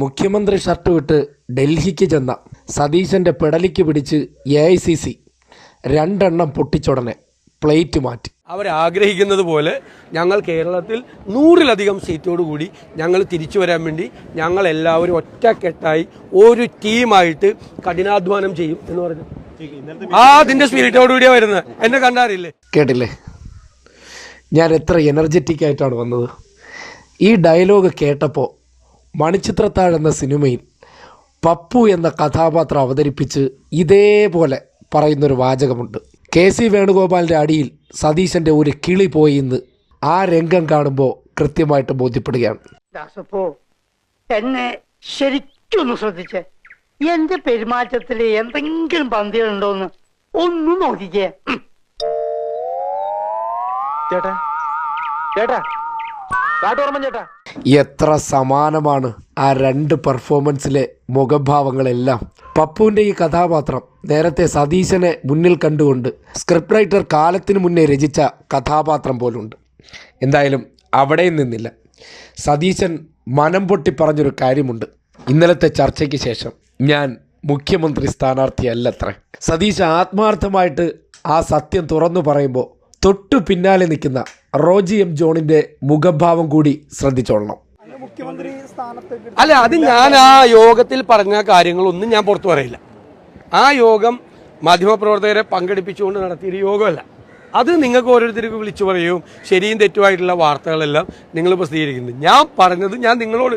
മുഖ്യമന്ത്രി ഷർട്ട് വിട്ട് ഡൽഹിക്ക് ചെന്ന സതീശന്റെ പെടലിക്ക് പിടിച്ച് എ ഐ സി സി രണ്ടെണ്ണം പൊട്ടിച്ചുടനെ പ്ലേറ്റ് മാറ്റി. അവരാഗ്രഹിക്കുന്നത് പോലെ ഞങ്ങൾ കേരളത്തിൽ നൂറിലധികം സീറ്റോടുകൂടി ഞങ്ങൾ തിരിച്ചു വരാൻ വേണ്ടി ഞങ്ങൾ എല്ലാവരും ഒറ്റക്കെട്ടായി ഒരു ടീമായിട്ട് കഠിനാധ്വാനം ചെയ്യും എന്ന് പറഞ്ഞു. ആ അതിന്റെ സ്പിരിറ്റോടുകൂടിയാ വരുന്നത്. എന്നെ കണ്ടാറില്ലേ? കേട്ടില്ലേ? ഞാൻ എത്ര എനർജറ്റിക് ആയിട്ടാണ് വന്നത്. ഈ ഡയലോഗ് കേട്ടപ്പോൾ മണിച്ചിത്രത്താഴ് എന്ന സിനിമയിൽ പപ്പു എന്ന കഥാപാത്രം അവതരിപ്പിച്ച് ഇതേപോലെ പറയുന്നൊരു വാചകമുണ്ട്. കെ സി വേണുഗോപാലിന്റെ അടിയിൽ സതീശന്റെ ഒരു കിളി പോയി എന്ന് ആ രംഗം കാണുമ്പോൾ കൃത്യമായിട്ട് ബോധ്യപ്പെടുകയാണ്. എന്നെ ശരിക്കൊന്ന് ശ്രദ്ധിച്ചേ. എന്റെ പെരുമാറ്റത്തിൽ എന്തെങ്കിലും പന്തികളുണ്ടോന്ന് ഒന്ന് നോക്കിക്കേ. ചേട്ടാ ചേട്ടാ കാട്ടോർമ്മ ചേട്ടാ. എത്ര സമാനമാണ് ആ രണ്ട് പെർഫോമൻസിലെ മുഖഭാവങ്ങളെല്ലാം. പപ്പുവിന്റെ ഈ കഥാപാത്രം നേരത്തെ സതീശനെ മുന്നിൽ കണ്ടുകൊണ്ട് സ്ക്രിപ്റ്റ് റൈറ്റർ കാലത്തിന് മുന്നേ രചിച്ച കഥാപാത്രം പോലുണ്ട്. എന്തായാലും അവിടെയും നിന്നില്ല. സതീശൻ മനം പൊട്ടി പറഞ്ഞൊരു കാര്യമുണ്ട്. ഇന്നലത്തെ ചർച്ചയ്ക്ക് ശേഷം ഞാൻ മുഖ്യമന്ത്രി സ്ഥാനാർത്ഥിയല്ലത്ര. സതീശ ആത്മാർത്ഥമായിട്ട് ആ സത്യം തുറന്നു പറയുമ്പോൾ തൊട്ടു പിന്നാലെ നിൽക്കുന്ന റോജി എം ജോണിന്റെ മുഖഭാവം കൂടി ശ്രദ്ധിച്ചോളണം. അല്ല അത് ഞാൻ ആ യോഗത്തിൽ പറഞ്ഞ കാര്യങ്ങളൊന്നും ഞാൻ പുറത്തു പറയില്ല. ആ യോഗം മാധ്യമപ്രവർത്തകരെ പങ്കെടുപ്പിച്ചുകൊണ്ട് നടത്തിയൊരു യോഗമല്ല. അത് നിങ്ങൾക്ക് ഓരോരുത്തർക്ക് വിളിച്ചു പറയും. ശരിയും തെറ്റുമായിട്ടുള്ള വാർത്തകളെല്ലാം നിങ്ങൾ പ്രസിദ്ധീകരിക്കുന്നത് ഞാൻ പറഞ്ഞത് ഞാൻ നിങ്ങളോട്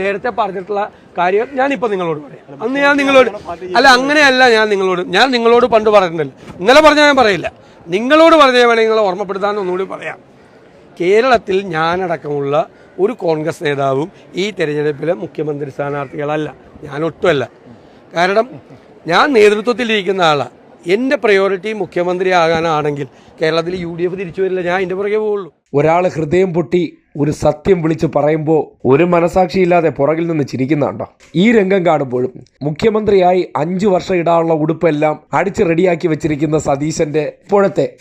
നേരത്തെ പറഞ്ഞിട്ടുള്ള കാര്യം ഞാനിപ്പോൾ നിങ്ങളോട് പറയാം. അന്ന് ഞാൻ നിങ്ങളോട് അല്ല അങ്ങനെയല്ല ഞാൻ നിങ്ങളോട് ഞാൻ നിങ്ങളോട് പണ്ട് പറഞ്ഞിട്ടില്ല. ഇന്നലെ പറഞ്ഞാൽ ഞാൻ പറയില്ല. നിങ്ങളോട് പറഞ്ഞ വേണമെങ്കിൽ നിങ്ങളെ ഓർമ്മപ്പെടുത്താൻ ഒന്നുകൂടി പറയാം. കേരളത്തിൽ ഞാനടക്കമുള്ള ഒരു കോൺഗ്രസ് നേതാവും ഈ തെരഞ്ഞെടുപ്പിലെ മുഖ്യമന്ത്രി സ്ഥാനാർത്ഥികളല്ല. ഞാനൊട്ടുമല്ല. കാരണം ഞാൻ നേതൃത്വത്തിലിരിക്കുന്ന ആളാണ് എന്റെ പ്രയോറിറ്റി മുഖ്യമന്ത്രി ആകാനാണെങ്കിൽ കേരളത്തിൽ യു ഡി എഫ് തിരിച്ചു വരില്ല. ഞാൻ എന്റെ പുറകെ പോവുള്ളൂ. ഒരാൾ ഹൃദയം പൊട്ടി ഒരു സത്യം വിളിച്ച് പറയുമ്പോൾ ഒരു മനസാക്ഷിയില്ലാതെ പുറകിൽ നിന്ന് ചിരിക്കുന്നുണ്ടോ? ഈ രംഗം കാണുമ്പോഴും മുഖ്യമന്ത്രിയായി അഞ്ചു വർഷം ഇടാനുള്ള ഉടുപ്പെല്ലാം അടിച്ച് റെഡിയാക്കി വെച്ചിരിക്കുന്ന സതീശന്റെ ഇപ്പോഴത്തെ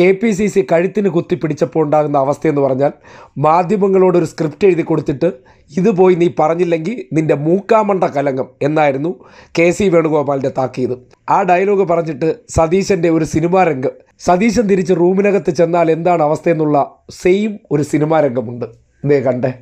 കെ പി സി സി കഴുത്തിന് കുത്തി പിടിച്ചപ്പോൾ ഉണ്ടാകുന്ന അവസ്ഥയെന്ന് പറഞ്ഞാൽ മാധ്യമങ്ങളോട് ഒരു സ്ക്രിപ്റ്റ് എഴുതി കൊടുത്തിട്ട് ഇത് പോയി നീ പറഞ്ഞില്ലെങ്കിൽ നിന്റെ മൂക്കാമണ്ട കലങ്ങം എന്നായിരുന്നു കെ സി വേണുഗോപാലിന്റെ താക്കീത്. ആ ഡയലോഗ് പറഞ്ഞിട്ട് സതീശന്റെ ഒരു സിനിമാ രംഗം. സതീശൻ തിരിച്ച് റൂമിനകത്ത് ചെന്നാൽ എന്താണ് അവസ്ഥയെന്നുള്ള സെയിം ഒരു സിനിമാ രംഗമുണ്ട്. ഇതേ കണ്ടേ.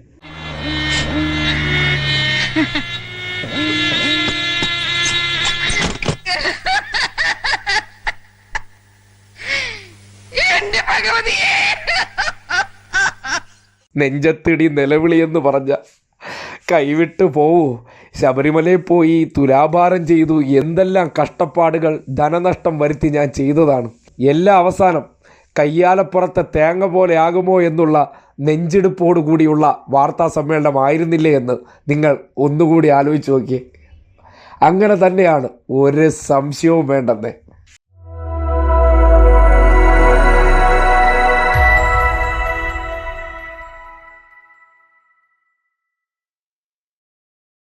നെഞ്ചത്തിടി നിലവിളി എന്ന് പറഞ്ഞ കൈവിട്ട് പോവൂ. ശബരിമലയിൽ പോയി തുലാഭാരം ചെയ്തു. എന്തെല്ലാം കഷ്ടപ്പാടുകൾ ധനനഷ്ടം വരുത്തി ഞാൻ ചെയ്തതാണ്. എല്ലാ അവസാനം കയ്യാലപ്പുറത്തെ തേങ്ങ പോലെ ആകുമോ എന്നുള്ള നെഞ്ചെടുപ്പോടു കൂടിയുള്ള വാർത്താ സമ്മേളനമായിരുന്നില്ലേ എന്ന് നിങ്ങൾ ഒന്നുകൂടി ആലോചിച്ച് നോക്കിയേ. അങ്ങനെ തന്നെയാണ് ഒരു സംശയവും വേണ്ടെന്നേ.